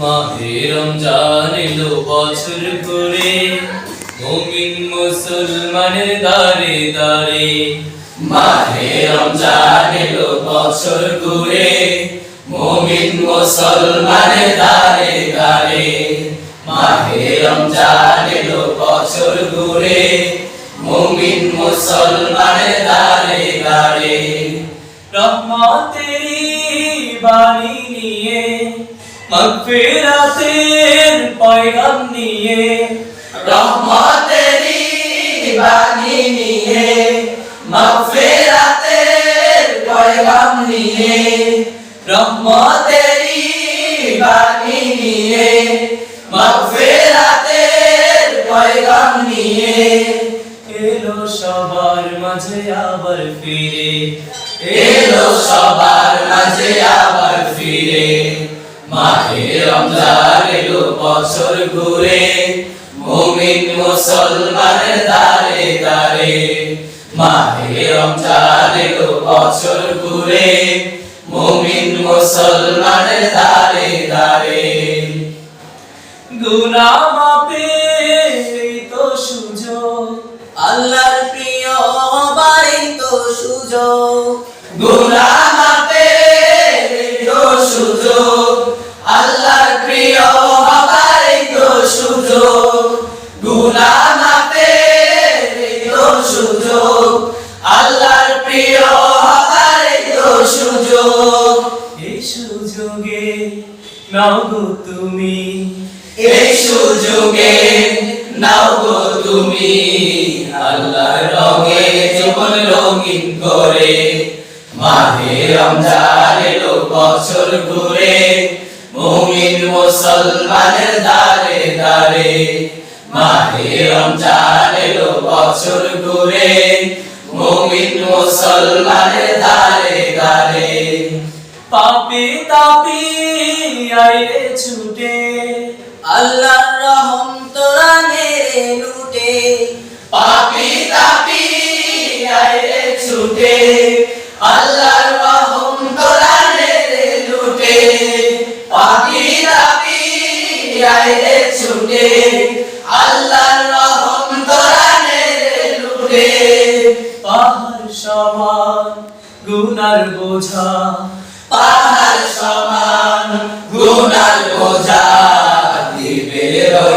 মাহে রমজান এলো বছর ঘুরে, মুমিন মুসলমানের দারে দারে মাহে রমজান এলো বছর ঘুরে, মুমিন মুসলমানের দারে দারে মাহে রমজান এলো বছর ঘুরে, মুমিন মুসলমানের দারে দারে রহমতেরি বাণী নিয়ে মাগফিরাতের পয়গাম নিয়ে রহমতেরি বাণী নিয়ে, মাগফিরাতের পয়গাম নিয়ে রহমতেরি বাণী নিয়ে, মাগফিরাতের পয়গাম নিয়ে, এলো সবার মাঝে আবার ফিরে, এলো সবার মাঝে আবার ফিরে। মাহে রমজান এলো বছর ঘুরে, মুমিন মুসলমানের দারে দারে মাহে রমজান এলো বছর ঘুরে, মুমিন মুসলমানের দারে দারে গুনা মাপে তো সুযোগ, আল্লাহর প্রিয় বাড়ি তো সুযোগ। গুনাহ নাও গো তুমি। এই সুযোগে নাও গো তুমি। আল্লাহর রঙে জীবন রঙিন করে মাহে রমজান এলো বছর ঘুরে মুমিন মুসলমানের দারে দারে মাহে রমজান এলো বছর ঘুরে মুমিন মুসলমানের দারে দারে পাপি তাপি আইরে ছুটে। আল্লাহর রহম তোরা নেড়ে লুটে। পাপি তাপি আইরে ছুটে। আল্লাহর রহম তোরা নেড়ে লুটে। পাপি তাপি আইরে ছুটে। আল্লাহর রহম তোরা নেড়ে লুটে। পাহাড় সমান, গুনার বোঝা। পাহাড় সমান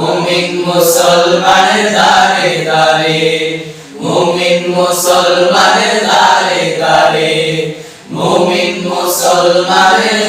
মুমিন মুসলমানের দারে দারে মুমিন মুসলমানের দারে দারে মুমিন মুসলমানের